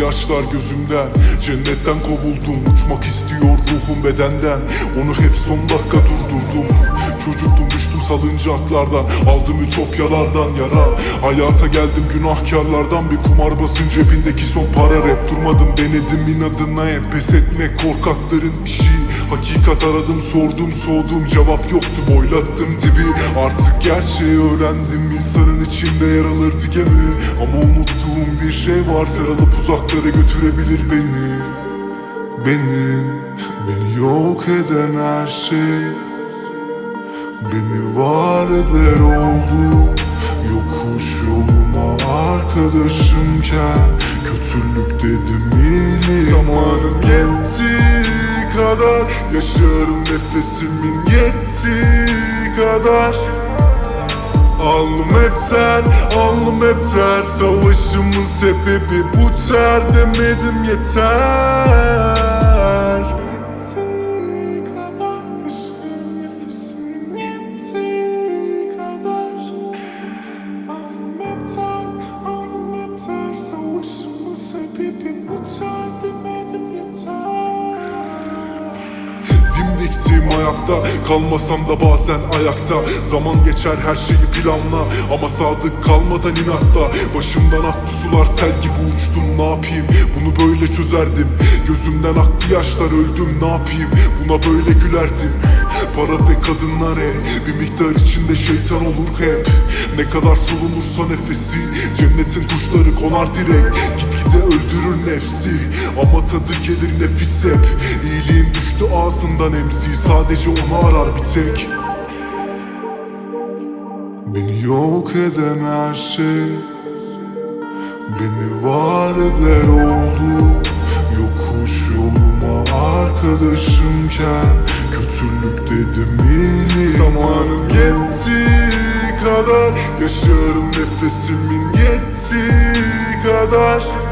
yaşlar gözümden. Cennetten kovuldum uçmak istiyor ruhum bedenden. Onu hep son dakika durdurdum Çocuktum düştüm salıncaklardan. Aldım ütopyalardan yara. Hayata geldim günahkarlardan. Bir kumar basın cebindeki son para. Rap Durmadım denedim inadına. Hep Pes etmek korkakların işi. Hakikat aradım sordum soğudum. Cevap yoktu boylattım dibi. Artık gerçeği öğrendim. İnsanın içinde yer alır gemi Ama unuttuğum bir şey var. Seralıp uzaklara götürebilir beni. Beni, beni yok eden her şey Beni var eder oldu. Yokuş yoluma arkadaşımken Kötülük dedim iyiliğim Zamanım yettiği kadar Yaşarım nefesimin yettiği kadar. Alnım hep ter, alnım hep ter. Savaşımın sebebi bu ter Demedim yeter Dimdiktiğim hayatta Kalmasam da bazen ayakta. Zaman geçer her şeyi planla Ama sadık kalmadan inatta Başımdan aktı sular sel gibi uçtum ne yapayım? Bunu böyle çözerdim. Gözümden aktı yaşlar öldüm ne yapayım? Buna böyle gülerdim. Para ve kadınlar he Bir miktar içinde şeytan olur hep. Ne kadar solunursa nefesi Cennetin kuşları konar direkt. Gitgide öldürür nefsi Ama tadı gelir nefis hep. İyiliğin düştü ağzından emzi Sadece onu arar bir tek. Beni yok eden her şey Beni var eder oldu. Yokuş yoluma arkadaşımken Kötülük dedim iyiliğim Zamanım yettiği kadar Yaşarım nefesimin yettiği kadar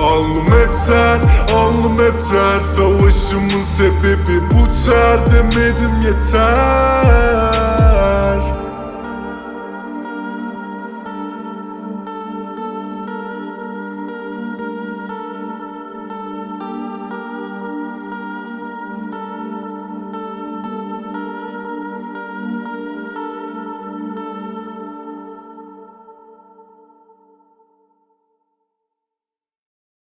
Alnım hep ter, alnım hep ter. Savaşımın sebebi bu ter. Demedim yeter